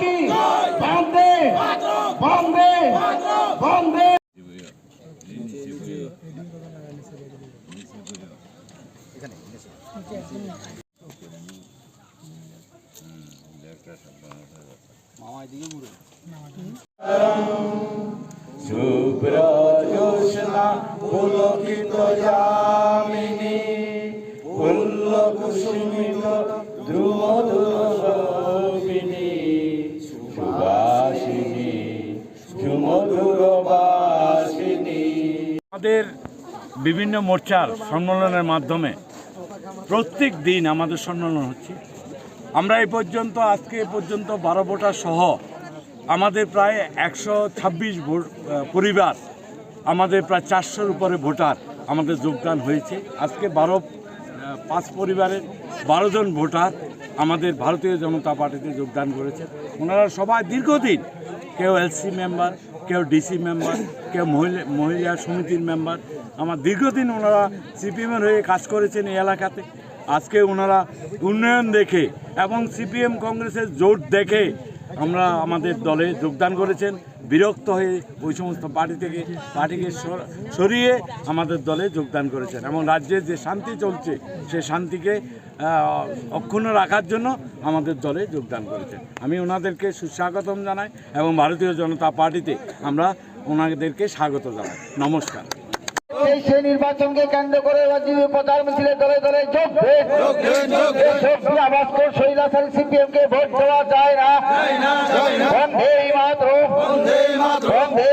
কি? বন্দে। বন্দে। বন্দে। শুভ্রজোৎস্না পুলকিত যামিনী আমাদের বিভিন্ন মোর্চার সম্মেলনের মাধ্যমে প্রত্যেক দিন আমাদের সম্মেলন হচ্ছে। আমরা এই পর্যন্ত, আজকে পর্যন্ত বারো ভোটার সহ আমাদের প্রায় একশো ছাব্বিশ পরিবার আমাদের প্রায় চারশোর উপরে ভোটার আমাদের যোগদান হয়েছে। আজকে বারো পাঁচ পরিবারের বারো জন ভোটার আমাদের ভারতীয় জনতা পার্টিতে যোগদান করেছে। ওনারা সবাই দীর্ঘদিন কেউ এলসি মেম্বার, কেউ ডিসি মেম্বার, কেউ মহিলা মহিলা সমিতির মেম্বার। আমার দীর্ঘদিন ওনারা সিপিএমের হয়ে কাজ করেছেন এই এলাকাতে। আজকে ওনারা উন্নয়ন দেখে এবং সিপিএম কংগ্রেসের জোট দেখে আমরা আমাদের দলে যোগদান করেছেন, বিরক্ত হয়ে ওই সমস্ত পার্টি থেকে, পার্টিকে সর- সরিয়ে আমাদের দলে যোগদান করেছেন এবং রাজ্যের যে শান্তি চলছে, সে শান্তিকে অক্ষুণ্ণ রাখার জন্য আমাদের দলে যোগদান করেছেন। আমি ওনাদেরকে সুস্বাগতম জানাই এবং ভারতীয় জনতা পার্টিতে আমরা ওনাদেরকে স্বাগত জানাই। নমস্কার। সেই নির্বাচনকে কেন্দ্র করে রাজীব প্রচার মিছিলে দলে দলে যোগ দেন। এই শক্তি আবাস করে শৈলাচারী সিপিএম কে ভোট দেওয়া যায় না। বন্ধে মাত্র ভারত